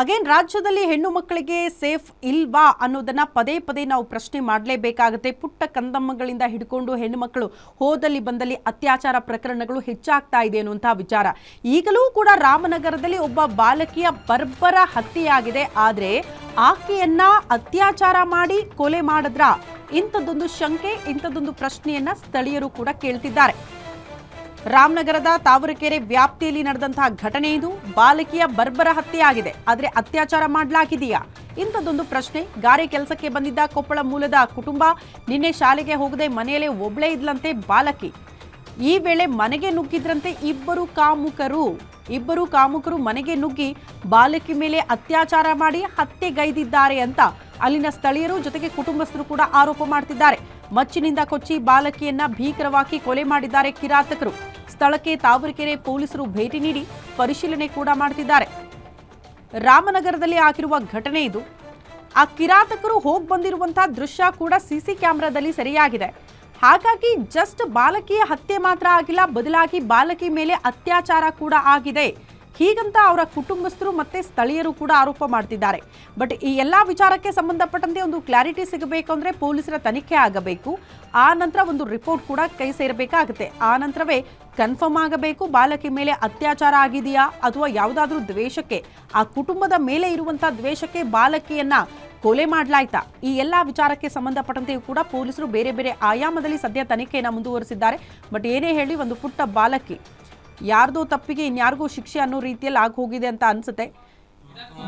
Again ರಾಜ್ಯದಲ್ಲಿ ಹೆಣ್ಣು ಮಕ್ಕಳಿಗೆ ಸೇಫ್ ಇಲ್ವಾ ಅನ್ನೋದನ್ನ ಪದೇ ಪದೇ ನಾವು ಪ್ರಶ್ನೆ ಮಾಡಲೇಬೇಕಾಗುತ್ತೆ. ಪುಟ್ಟ ಕಂದಮ್ಮಗಳಿಂದ ಹಿಡ್ಕೊಂಡು ಹೆಣ್ಣು ಮಕ್ಕಳು ಹೋದಲ್ಲಿ ಬಂದಲ್ಲಿ ಅತ್ಯಾಚಾರ ಪ್ರಕರಣಗಳು ಹೆಚ್ಚಾಗ್ತಾ ಇದೆ ಅನ್ನುವಂತಹ ವಿಚಾರ. ಈಗಲೂ ಕೂಡ ರಾಮನಗರದಲ್ಲಿ ಒಬ್ಬ ಬಾಲಕಿಯ ಬರ್ಬರ ಹತ್ಯೆಯಾಗಿದೆ. ಆದರೆ ಆಕೆಯನ್ನ ಅತ್ಯಾಚಾರ ಮಾಡಿ ಕೊಲೆ ಮಾಡಿದ್ರ? ಇಂಥದ್ದೊಂದು ಶಂಕೆ, ಇಂಥದ್ದೊಂದು ಪ್ರಶ್ನೆಯನ್ನ ಸ್ಥಳೀಯರು ಕೂಡ ಕೇಳ್ತಿದ್ದಾರೆ. ರಾಮನಗರದ ತಾವರಕೆರೆ ವ್ಯಾಪ್ತಿಯಲ್ಲಿ ನಡೆದಂತಹ ಘಟನೆ ಇದು. ಬಾಲಕಿಯ ಬರ್ಬರ ಹತ್ಯೆಯಾಗಿದೆ. ಆದರೆ ಅತ್ಯಾಚಾರ ಮಾಡಲಾಗಿದೆಯಾ? ಇಂಥದ್ದೊಂದು ಪ್ರಶ್ನೆ. ಗಾರೆ ಕೆಲಸಕ್ಕೆ ಬಂದಿದ್ದ ಕೊಪ್ಪಳ ಮೂಲದ ಕುಟುಂಬ ನಿನ್ನೆ ಶಾಲೆಗೆ ಹೋಗದೆ ಮನೆಯಲ್ಲೇ ಒಬ್ಳೇ ಇದ್ಲಂತೆ ಬಾಲಕಿ. ಈ ವೇಳೆ ಮನೆಗೆ ನುಗ್ಗಿದ್ರಂತೆ ಇಬ್ಬರು ಕಾಮುಕರು. ಇಬ್ಬರು ಕಾಮುಕರು ಮನೆಗೆ ನುಗ್ಗಿ ಬಾಲಕಿ ಮೇಲೆ ಅತ್ಯಾಚಾರ ಮಾಡಿ ಹತ್ಯೆಗೈದಿದ್ದಾರೆ ಅಂತ ಅಲ್ಲಿನ ಸ್ಥಳೀಯರು ಜೊತೆಗೆ ಕುಟುಂಬಸ್ಥರು ಕೂಡ ಆರೋಪ ಮಾಡ್ತಿದ್ದಾರೆ. ಮಚ್ಚಿನಿಂದ ಕೊಚ್ಚಿ ಬಾಲಕಿಯನ್ನ ಭೀಕರವಾಗಿ ಕೊಲೆ ಮಾಡಿದ್ದಾರೆ ಕಿರಾತಕರು. ಸ್ಥಳಕ್ಕೆ ತಾವರೆಕೆರೆ ಪೊಲೀಸರು ಭೇಟಿ ನೀಡಿ ಪರಿಶೀಲನೆ ಕೂಡ ಮಾಡ್ತಿದ್ದಾರೆ. ರಾಮನಗರದಲ್ಲಿ ಆಗಿರುವ ಘಟನೆ ಇದು. ಆ ಕಿರಾತಕರು ಹೋಗಿ ಬಂದಿರುವಂತಹ ದೃಶ್ಯ ಕೂಡ ಸಿಸಿ ಕ್ಯಾಮೆರಾದಲ್ಲಿ ಸರಿಯಾಗಿದೆ. ಹಾಗಾಗಿ ಜಸ್ಟ್ ಬಾಲಕಿಯ ಹತ್ಯೆ ಮಾತ್ರ ಆಗಿಲ್ಲ, ಬದಲಾಗಿ ಬಾಲಕಿ ಮೇಲೆ ಅತ್ಯಾಚಾರ ಕೂಡ ಆಗಿದೆ. ಹೀಗಂತ ಅವರ ಕುಟುಂಬಸ್ಥರು ಮತ್ತೆ ಸ್ಥಳೀಯರು ಕೂಡ ಆರೋಪ ಮಾಡ್ತಿದ್ದಾರೆ. ಬಟ್ ಈ ಎಲ್ಲಾ ವಿಚಾರಕ್ಕೆ ಸಂಬಂಧಪಟ್ಟಂತೆ ಒಂದು ಕ್ಲಾರಿಟಿ ಸಿಗಬೇಕು ಅಂದ್ರೆ ಪೊಲೀಸರ ತನಿಖೆ ಆಗಬೇಕು. ಆ ನಂತರ ಒಂದು ರಿಪೋರ್ಟ್ ಕೂಡ ಕೈ ಸೇರಬೇಕಾಗುತ್ತೆ. ಆ ನಂತರವೇ ಕನ್ಫರ್ಮ್ ಆಗಬೇಕು. ಬಾಲಕಿ ಮೇಲೆ ಅತ್ಯಾಚಾರ ಆಗಿದೆಯಾ? ಅಥವಾ ಯಾವುದಾದ್ರೂ ದ್ವೇಷಕ್ಕೆ? ಆ ಕುಟುಂಬದ ಮೇಲೆ ಇರುವಂತಹ ದ್ವೇಷಕ್ಕೆ ಬಾಲಕಿಯನ್ನ ಕೊಲೆ ಮಾಡಲಾಯ್ತಾ? ಈ ಎಲ್ಲ ವಿಚಾರಕ್ಕೆ ಸಂಬಂಧಪಟ್ಟಂತೆಯೂ ಕೂಡ ಪೊಲೀಸರು ಬೇರೆ ಬೇರೆ ಆಯಾಮದಲ್ಲಿ ಸದ್ಯ ತನಿಖೆಯನ್ನು ಮುಂದುವರಿಸಿದ್ದಾರೆ. ಬಟ್ ಏನೇ ಹೇಳಿ ಒಂದು ಪುಟ್ಟ ಬಾಲಕಿ ಯಾರ್ದೋ ತಪ್ಪಿಗೆ ಇನ್ಯಾರಿಗೂ ಶಿಕ್ಷೆ ಅನ್ನೋ ರೀತಿಯಲ್ಲಿ ಆಗಿ ಹೋಗಿದೆ ಅಂತ ಅನ್ಸುತ್ತೆ.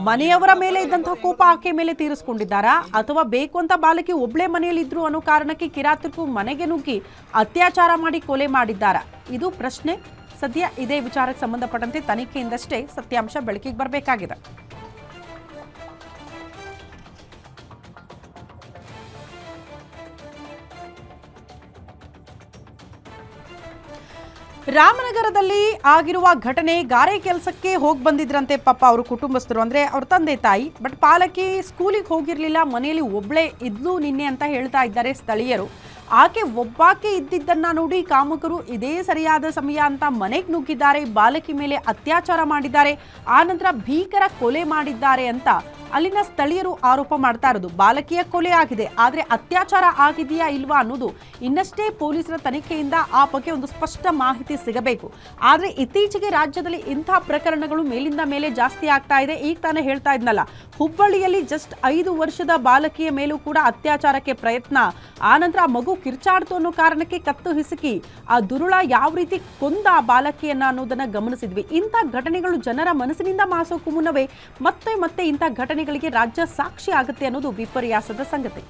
ಮನೆಯವರ ಮೇಲೆ ಇದ್ದಂತಹ ಕೋಪ ಆಕೆ ಮೇಲೆ ತೀರಿಸ್ಕೊಂಡಿದ್ದಾರಾ? ಅಥವಾ ಬೇಕು ಅಂತ ಬಾಲಕಿ ಒಬ್ಳೆ ಮನೆಯಲ್ಲಿ ಇದ್ರು ಅನ್ನೋ ಕಾರಣಕ್ಕೆ ಕಿರಾತಕ್ಕೂ ಮನೆಗೆ ನುಗ್ಗಿ ಅತ್ಯಾಚಾರ ಮಾಡಿ ಕೊಲೆ ಮಾಡಿದ್ದಾರಾ? ಇದು ಪ್ರಶ್ನೆ. ಸದ್ಯ ಇದೇ ವಿಚಾರಕ್ಕೆ ಸಂಬಂಧಪಟ್ಟಂತೆ ತನಿಖೆಯಿಂದಷ್ಟೇ ಸತ್ಯಾಂಶ ಬೆಳಕಿಗೆ ಬರಬೇಕಾಗಿದೆ. ರಾಮನಗರದಲ್ಲಿ ಆಗಿರುವ ಘಟನೆ ಗಾರೆ ಕೆಲಸಕ್ಕೆ ಹೋಗಿ ಬಂದಿದ್ರಂತೆ ಪಾಪ ಅವ್ರ ಕುಟುಂಬಸ್ಥರು. ಅಂದ್ರೆ ಅವ್ರ ತಂದೆ ತಾಯಿ, ಬಟ್ ಪಾಲಕಿ ಸ್ಕೂಲಿಗೆ ಹೋಗಿರಲಿಲ್ಲ, ಮನೆಯಲ್ಲಿ ಒಬ್ಳೆ ಇದ್ಲು ನಿನ್ನೆ ಅಂತ ಹೇಳ್ತಾ ಇದ್ದಾರೆ ಸ್ಥಳೀಯರು. ಆಕೆ ಒಬ್ಬಾಕೆ ಇದ್ದಿದ್ದನ್ನ ನೋಡಿ ಕಾಮಕರು, ಇದೇ ಸರಿಯಾದ ಸಮಯ ಅಂತ ಮನೆಗೆ ನುಗ್ಗಿದ್ದಾರೆ, ಬಾಲಕಿ ಮೇಲೆ ಅತ್ಯಾಚಾರ ಮಾಡಿದ್ದಾರೆ ಆನಂತರ ಭೀಕರ ಕೊಲೆ ಮಾಡಿದ್ದಾರೆ ಅಂತ ಅಲ್ಲಿನ ಸ್ಥಳೀಯರು ಆರೋಪ ಮಾಡ್ತಾ ಇರೋದು ಬಾಲಕಿಯ ಕೊಲೆ ಆಗಿದೆ. ಆದರೆ ಅತ್ಯಾಚಾರ ಆಗಿದೆಯಾ ಇಲ್ವಾ ಅನ್ನೋದು ಇನ್ನಷ್ಟೇ ಪೊಲೀಸರ ತನಿಖೆಯಿಂದ ಆ ಬಗ್ಗೆ ಒಂದು ಸ್ಪಷ್ಟ ಮಾಹಿತಿ ಸಿಗಬೇಕು. ಆದರೆ ಇತ್ತೀಚೆಗೆ ರಾಜ್ಯದಲ್ಲಿ ಇಂಥ ಪ್ರಕರಣಗಳು ಮೇಲಿಂದ ಮೇಲೆ ಜಾಸ್ತಿ ಆಗ್ತಾ ಇದೆ. ಈಗ ತಾನೇ ಹೇಳ್ತಾ ಇದ್ನಲ್ಲ, ಹುಬ್ಬಳ್ಳಿಯಲ್ಲಿ ಜಸ್ಟ್ ಐದು ವರ್ಷದ ಬಾಲಕಿಯ ಮೇಲೂ ಕೂಡ ಅತ್ಯಾಚಾರಕ್ಕೆ ಪ್ರಯತ್ನ. ಆನಂತರ ಮಗು ಕಿರ್ಚಾಡ್ತು ಅನ್ನೋ ಕಾರಣಕ್ಕೆ ಕತ್ತು ಹಿಸುಕಿ. ಆ ದುರುಳ ಯಾವ ರೀತಿ ಕೊಂದ ಆ ಬಾಲಕಿಯನ್ನ ಅನ್ನೋದನ್ನ ಗಮನಿಸಿದ್ವಿ. ಇಂಥ ಘಟನೆಗಳು ಜನರ ಮನಸ್ಸಿನಿಂದ ಮಾಸೋಕು ಮುನ್ನವೇ. ಮತ್ತೆ ಮತ್ತೆ ಇಂಥ ಘಟನೆಗಳಿಗೆ ರಾಜ್ಯ ಸಾಕ್ಷಿ ಆಗುತ್ತೆ ಅನ್ನೋದು ವಿಪರ್ಯಾಸದ ಸಂಗತಿ.